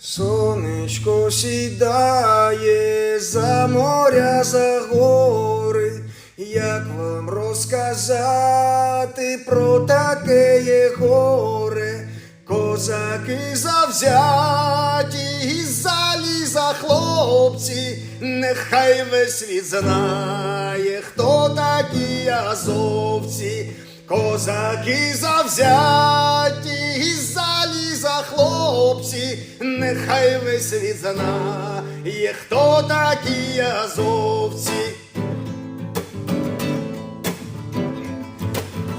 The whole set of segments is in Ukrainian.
Сонечко сідає за моря, за гори, як вам розказати про таке є горе, козаки завзяті і заліза хлопці, нехай весь світ знає, хто такі азовці. Козаки завзяті і заліза хлопці, нехай весь світ знає, хто такі азовці.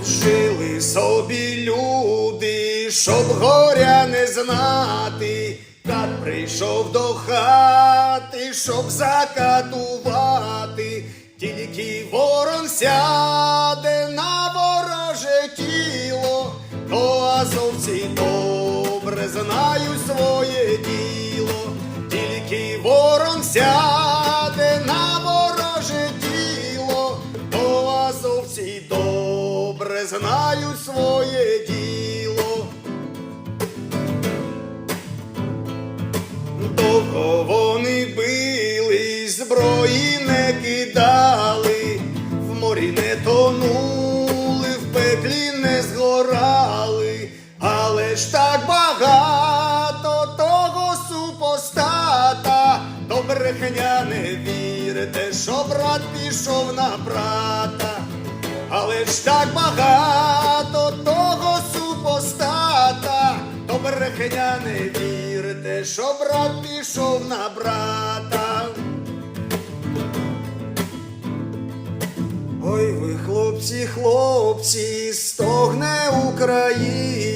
Жили собі люди, щоб горя не знати, Кат прийшов до хати, щоб закатувати, тільки ворон сяде на вороже тіло, то азовці добре знають своє діло, тільки ворон сяде на вороже тіло, то азовці добре знаю своє діло. Але ж так багато того супостата, до брехня не вірте, що брат пішов на брата. Але ж так багато того супостата, то брехня не вірте, що брат пішов на брата. Ой ви, хлопці, хлопці, стогне Україна,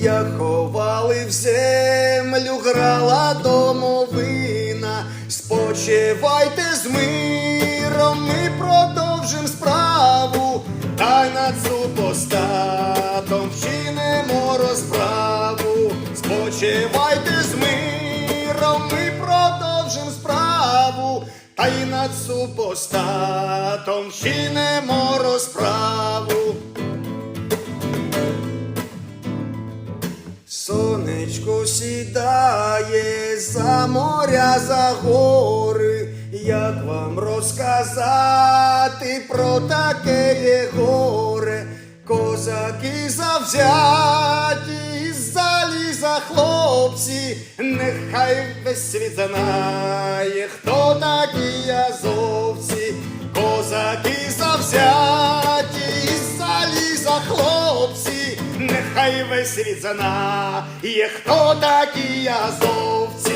як ховали в землю, грала домовина. Спочивайте з миром, ми продовжим справу, та й над супостатом вчинимо розправу. Спочивайте з миром, ми продовжим справу, та й над супостатом вчинимо розправу. Сонечко сідає за моря, за гори, як вам розказати про таке є горе, козаки завзяті, із заліза хлопці, нехай весь світ знає, хто такі азовці, козаки завзяті, із заліза хлопці, хай веселиться на є хто такі азовці.